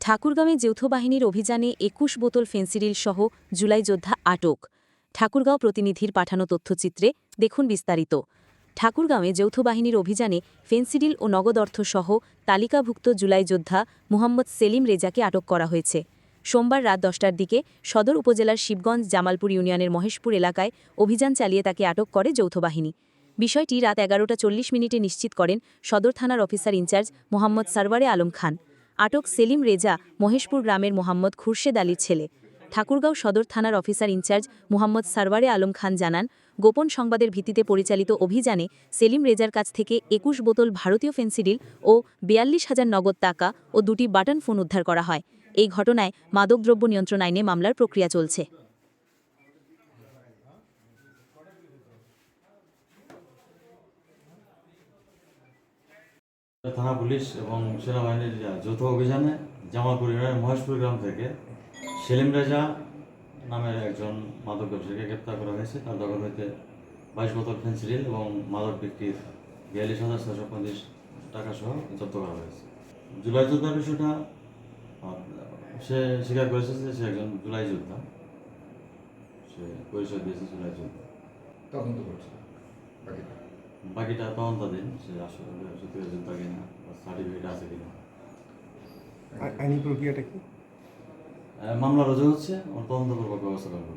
ঠাকুরগাঁওয়ে যৌথ বাহিনীর অভিযানে একুশ বোতল ফেন্সিডিল সহ জুলাই যোদ্ধা আটক। ঠাকুরগাঁও প্রতিনিধির পাঠানো তথ্যচিত্রে দেখুন বিস্তারিত। ঠাকুরগাঁওয়ে যৌথ বাহিনীর অভিযানে ফেন্সিডিল ও নগদ অর্থ সহ তালিকাভুক্ত জুলাই যোদ্ধা মুহাম্মদ সেলিম রেজাকে আটক করা হয়েছে। সোমবার রাত দশটার দিকে সদর উপজেলার শিবগঞ্জ জামালপুর ইউনিয়নের মহেশপুর এলাকায় অভিযান চালিয়ে তাকে আটক করে যৌথ বাহিনী বিষয়টি রাত এগারোটা চল্লিশ মিনিটে নিশ্চিত করেন সদর থানার officer in charge Mohammad Sarware Alam Khan. আটক সেলিম রেজা, মহেশপুর গ্রামের মোহাম্মদ খুরশেদ আলীর ছেলে। ঠাকুরগাঁও সদর থানার officer in charge Mohammad Sarware Alam Khan জানান, গোপন সংবাদের ভিত্তিতে পরিচালিত অভিযানে সেলিম রেজার কাছ থেকে একুশ বোতল ভারতীয় ফেন্সিডিল ও বিয়াল্লিশ হাজার নগদ টাকা ও দুটি বাটন ফোন উদ্ধার করা হয়। এই ঘটনায় মাদকদ্রব্য নিয়ন্ত্রণ আইনে মামলার প্রক্রিয়া চলছে। থানা পুলিশ এবং সেনাবাহিনীর যৌথ অভিযানে জামালপুর ইউনিয়নের মহেশপুর গ্রাম থেকে সেলিম রেজা নামের একজন মাদক ব্যবসায়ীকে গ্রেপ্তার করা হয়েছে। তার দখল হইতে বাইশ বোতল ফেন্সিডিল এবং মাদক বিক্রির বিয়াল্লিশ হাজার ছশো পঁচিশ টাকা সহ জব্দ করা হয়েছে। জুলাই যোদ্ধার বিষয়টা সে স্বীকার করেছে যে সে একজন জুলাই যোদ্ধা। সে পরিচয় দিয়েছে জুলাই যোদ্ধা। তদন্ত করছে। বাকিটা বাকিটা দিন সে আসলে সত্যি যোদ্ধা কিনা সার্টিফিকেট আছে কিনা। আইনি প্রক্রিয়াটা কি? মামলা রুজু হচ্ছে তদন্ত তদন্তপূর্বক ব্যবস্থা করব।